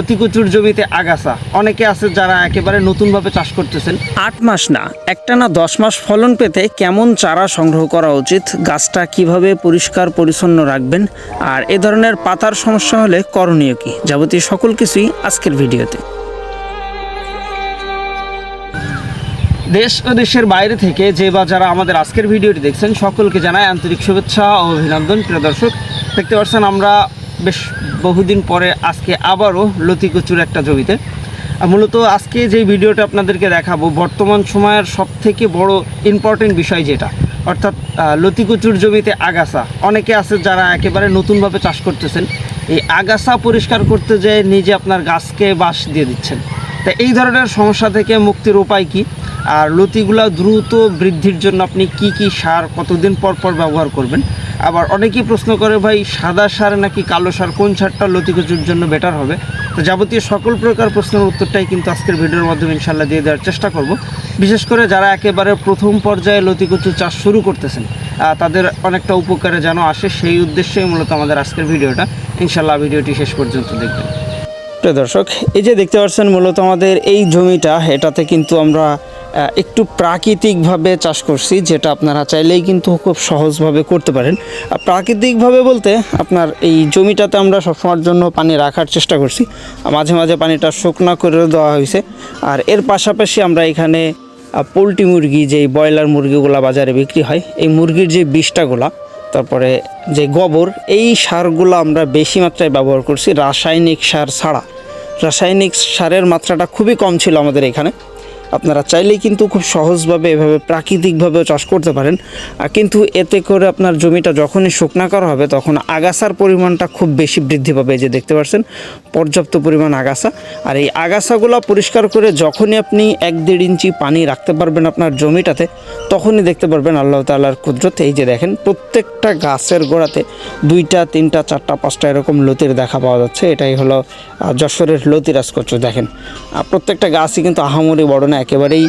লতিকুচুর জমিতে আগাছা। অনেকে আছে যারা একেবারে নতুনভাবে চাষ করতেছেন। আট মাস না একটা না দশ মাস ফলন পেতে কেমন চারা সংগ্রহ করা উচিত? গাছটা কীভাবে পরিষ্কার পরিচ্ছন্ন রাখবেন? আর এ ধরনের পাতার সমস্যা হলে করণীয় কি? যাবতীয় সকল কিছুই আজকের ভিডিওতে। দেশ ও দেশের বাইরে থেকে যে বা যারা আমাদের আজকের ভিডিওটি দেখছেন সকলকে জানাই আন্তরিক শুভেচ্ছা ও অভিনন্দন। প্রিয় দর্শক দেখতে পাচ্ছেন আমরা বেশ বহুদিন পরে আজকে আবারও লতিকুচুর একটা জমিতে। মূলত আজকে যে ভিডিওটা আপনাদেরকে দেখাবো, বর্তমান সময়ের সব থেকে বড় ইম্পর্টেন্ট বিষয় যেটা, অর্থাৎ লতিকুচুর জমিতে আগাছা। অনেকে আছে যারা একেবারে নতুনভাবে চাষ করতেছেন, এই আগাছা পরিষ্কার করতে যেয়ে নিজে আপনার গাছকে বাঁশ দিয়ে দিচ্ছেন। তা এই ধরনের সমস্যা থেকে মুক্তির উপায় কি? আর লতিগুলা দ্রুত বৃদ্ধির জন্য আপনি কি কি সার কতদিন পর পর ব্যবহার করবেন? আবার অনেকেই প্রশ্ন করে, ভাই, সাদা সার নাকি কালো সার? কোন সারটা লতিকুচুর জন্য বেটার হবে? তো যাবতীয় সকল প্রকার প্রশ্নের উত্তরটাই কিন্তু আজকের ভিডিওর মাধ্যমে ইনশাল্লাহ দিয়ে দেওয়ার চেষ্টা করব। বিশেষ করে যারা একেবারে প্রথম পর্যায়ে লতিকুচু চাষ শুরু করতেছেন তাদের অনেকটা উপকারে যেন আসে, সেই উদ্দেশ্যেই মূলত আমাদের আজকের ভিডিওটা। ইনশাল্লাহ ভিডিওটি শেষ পর্যন্ত দেখবেন। প্রিয় দর্শক, এই যে দেখতে পাচ্ছেন, মূলত আমাদের এই জমিটা, এটাতে কিন্তু আমরা প্রাকৃতিকভাবে চাষ করছি, যেটা আপনারা চাইলেই কিন্তু খুব সহজভাবে করতে পারেন। আর প্রাকৃতিকভাবে বলতে আপনার এই জমিটাতে আমরা সবসময়ের জন্য পানি রাখার চেষ্টা করছি। মাঝে মাঝে পানিটা শুকনা করে দেওয়া হয়েছে। আর এর পাশাপাশি আমরা এখানে পোলট্রি মুরগি, যেই ব্রয়লার মুরগিগুলা বাজারে বিক্রি হয়, এই মুরগির যে বিষটাগুলা, তারপরে যে গোবর, এই সারগুলো আমরা বেশি মাত্রায় ব্যবহার করছি, রাসায়নিক সার ছাড়া। রাসায়নিক সারের মাত্রাটা খুবই কম ছিল আমাদের এখানে। আপনারা চাইলেই কিন্তু খুব সহজভাবে এভাবে প্রাকৃতিকভাবেও চাষ করতে পারেন। আর কিন্তু এতে করে আপনার জমিটা যখনই শুকনা করা হবে, তখন আগাছার পরিমাণটা খুব বেশি বৃদ্ধি পাবে। যে দেখতে পাচ্ছেন, পর্যাপ্ত পরিমাণ আগাছা। আর এই আগাছাগুলো পরিষ্কার করে যখনই আপনি এক দেড় ইঞ্চি পানি রাখতে পারবেন আপনার জমিটাতে, তখনই দেখতে পারবেন আল্লাহ তাল্লাহর কুদরত। এই যে দেখেন, প্রত্যেকটা গাছের গোড়াতে দুইটা, তিনটা, চারটা, পাঁচটা এরকম লতির দেখা পাওয়া যাচ্ছে। এটাই হলো যশোরের লতিরাজ কচু, দেখেন। প্রত্যেকটা গাছই কিন্তু আহামরি বড় না একেবারেই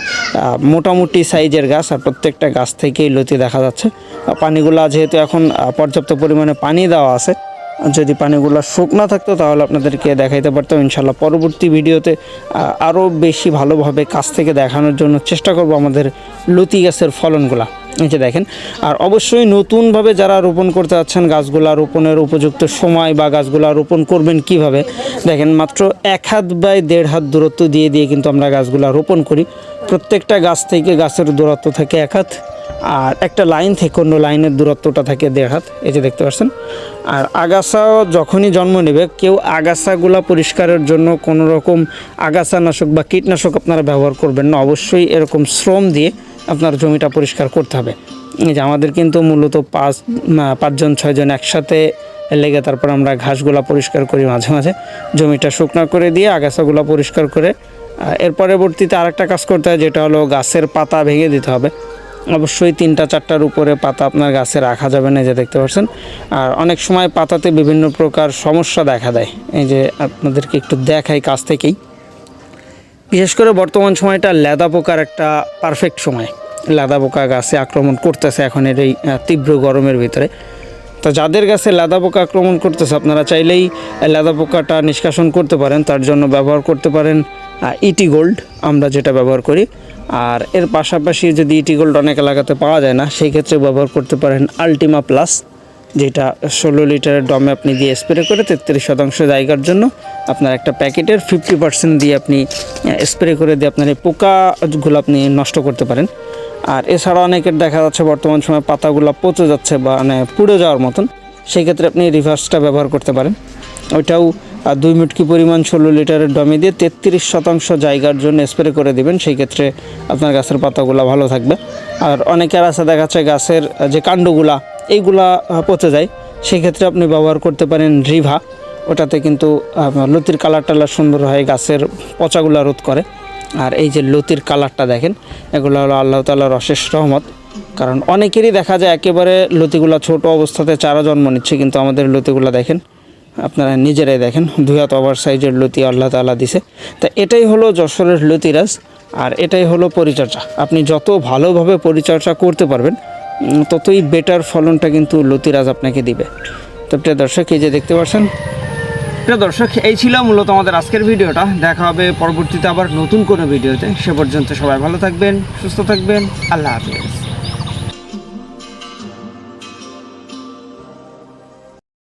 মোটামুটি সাইজের গাছ আর প্রত্যেকটা গাছ থেকেই লতি দেখা যাচ্ছে। পানিগুলা যেহেতু এখন পর্যাপ্ত পরিমাণে পানি দেওয়া আছে, যদি পানিগুলো শুকনা থাকতো তাহলে আপনাদেরকে দেখাইতে পারতাম। ইনশাল্লাহ পরবর্তী ভিডিওতে আরও বেশি ভালোভাবে কাছ থেকে দেখানোর জন্য চেষ্টা করব আমাদের লতি গাছের ফলনগুলা। যে দেখেন, আর অবশ্যই নতুনভাবে যারা রোপণ করতে যাচ্ছেন, গাছগুলা রোপণের উপযুক্ত সময় বা গাছগুলা রোপণ করবেন কীভাবে, দেখেন মাত্র এক হাত বাই দেড় হাত দূরত্ব দিয়ে দিয়ে কিন্তু আমরা গাছগুলা রোপণ করি। প্রত্যেকটা গাছ থেকে গাছের দূরত্ব থাকে এক হাত, আর একটা লাইন থেকে অন্য লাইনের দূরত্বটা থাকে দেড় হাত, এই যে দেখতে পাচ্ছেন। আর আগাছা যখনই জন্ম নেবে, কেউ আগাছাগুলা পরিষ্কারের জন্য কোনো রকম আগাছানাশক বা কীটনাশক আপনারা ব্যবহার করবেন না। অবশ্যই এরকম শ্রম দিয়ে আপনার জমিটা পরিষ্কার করতে হবে। যে আমাদের কিন্তু মূলত পাঁচ পাঁচজন, ছয়জন একসাথে লেগে তারপর আমরা ঘাসগুলা পরিষ্কার করি মাঝে মাঝে। জমিটা শুকনো করে দিয়ে আগাছাগুলো পরিষ্কার করে এর পরবর্তীতে আরেকটা কাজ করতে হয় যেটা হলো গাছের পাতা ভেঙে দিতে হবে। অবশ্যই তিনটা, চারটার উপরে পাতা আপনার গাছে রাখা যাবে না যে দেখতে পাচ্ছেন। আর অনেক সময় পাতাতে বিভিন্ন প্রকার সমস্যা দেখা দেয়। এই যে আপনাদেরকে একটু দেখাই কাছ থেকেই। বিশেষ করে বর্তমান সময়টা লেদা পোকার একটা পারফেক্ট সময়। লাদা পোকা গাছে আক্রমণ করতেছে এখন এর এই তীব্র গরমের ভিতরে। তো যাদের গাছে লাদা পোকা আক্রমণ করতেছে, আপনারা চাইলেই লেদা পোকাটা নিষ্কাশন করতে পারেন, তার জন্য ব্যবহার করতে পারেন ইটি গোল্ড আমরা যেটা ব্যবহার করি। আর এর পাশাপাশি যদি ইটি গোল্ড অনেক এলাকাতে পাওয়া যায় না, সেই ক্ষেত্রে ব্যবহার করতে পারেন আলটিমা প্লাস যেটা ষোলো লিটারের ডমে আপনি দিয়ে স্প্রে করে তেত্রিশ শতাংশ জায়গার জন্য আপনার একটা প্যাকেটের ফিফটি পার্সেন্ট দিয়ে আপনি স্প্রে করে দিয়ে আপনার এই পোকাগুলো আপনি নষ্ট করতে পারেন। আর এছাড়া অনেকের দেখা যাচ্ছে বর্তমান সময় পাতাগুলো পচে যাচ্ছে বা মানে পুড়ে যাওয়ার মতন, সেই ক্ষেত্রে আপনি রিভার্সটা ব্যবহার করতে পারেন। ওইটাও দুই মুটকি পরিমাণ ষোলো লিটারের ডমে দিয়ে তেত্রিশ শতাংশ জায়গার জন্য স্প্রে করে দিবেন, সেই ক্ষেত্রে আপনার গাছের পাতাগুলো ভালো থাকবে। আর অনেকের আছে দেখা যাচ্ছে গাছের যে কাণ্ডগুলা এইগুলা পচে যায়। সেই ক্ষেত্রে আপনি ব্যবহার করতে পারেন রিভা। ওটাতে কিন্তু লতির কালার টালার সুন্দর হয়, গাছের পচাগুলা রোধ করে। আর এই যে লতির কালারটা দেখেন, এগুলো হলো আল্লাহ তালার অশেষ রহমত। কারণ অনেকেরই দেখা যায় একেবারে লতিগুলা ছোট অবস্থাতে চারা জন্ম নিচ্ছে, কিন্তু আমাদের লতিগুলা দেখেন, আপনারা নিজেরাই দেখেন দুই হাত ওভার সাইজের লতি আল্লাহ তালা দিছে। তা এটাই হলো যশোরের লতিরাজ, আর এটাই হলো পরিচর্যা। আপনি যত ভালোভাবে পরিচর্যা করতে পারবেন ততই বেটার ফলনটা কিন্তু লতিরাজ আপনাকে দিবে। তো প্রিয় দর্শক, এই যে দেখতে পাচ্ছেন, প্রিয় দর্শক, এই ছিল মূলত আমাদের আজকের ভিডিওটা। দেখা হবে পরবর্তীতে আবার নতুন কোনো ভিডিওতে। সে পর্যন্ত সবাই ভালো থাকবেন, সুস্থ থাকবেন। আল্লাহ হাফিজ।